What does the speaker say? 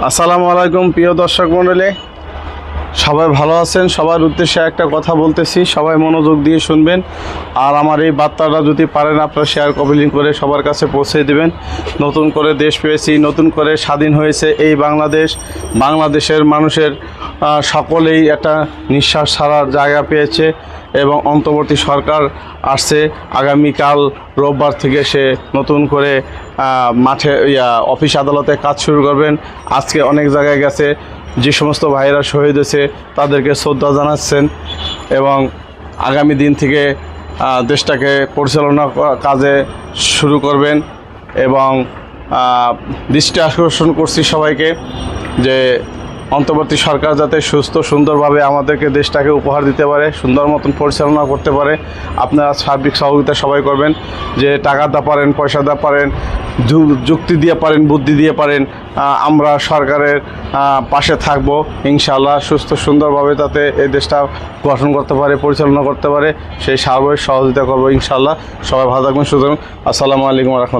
আসসালামু আলাইকুম, প্রিয় দর্শক মণ্ডলী। সবাই ভালো আছেন? সবার উদ্দেশ্যে একটা কথা বলতেছি, সবাই মনোযোগ দিয়ে শুনবেন। আর আমার এই বার্তাটা যদি পারেন, আপনারা শেয়ার কপিলিং করে সবার কাছে পৌঁছে দেবেন। নতুন করে দেশ পেয়েছি, নতুন করে স্বাধীন হয়েছে এই বাংলাদেশ। বাংলাদেশের মানুষের সকলেই একটা নিঃশ্বাস ছাড়ার জায়গা পেয়েছে। এবং অন্তর্বর্তী সরকার আসছে। আগামীকাল রোববার থেকে সে নতুন করে মাঠে অফিস আদালতে কাজ শুরু করবেন। আজকে অনেক জায়গায় গেছে, যে সমস্ত ভাইয়েরা শহীদ হয়েছে তাদেরকে শ্রদ্ধা জানাচ্ছেন এবং আগামী দিন থেকে দেশটাকে পরিচালনা কাজে শুরু করবেন এবং দৃষ্টি আকর্ষণ করছি সবাইকে যে অন্তর্বর্তী সরকার যাতে সুস্থ, সুন্দরভাবে আমাদেরকে দেশটাকে উপহার দিতে পারে, সুন্দর মতন পরিচালনা করতে পারে, আপনারা সার্বিক সহযোগিতা সবাই করবেন, যে টাকা দা পারেন, পয়সা দা পারেন যুক্তি দিয়ে পারেন, বুদ্ধি দিয়ে পারেন আমরা সরকারের পাশে থাকব, ইনশাআল্লাহ সুস্থ, সুন্দরভাবে তাতে এই দেশটা গঠন করতে পারে, পরিচালনা করতে পারে, সেই সার্বিক সহযোগিতা করব ইনশাআল্লাহ। সবাই ভালো থাকবেন সুতরাং আসসালামু আলাইকুম রহমতুল্লাহ।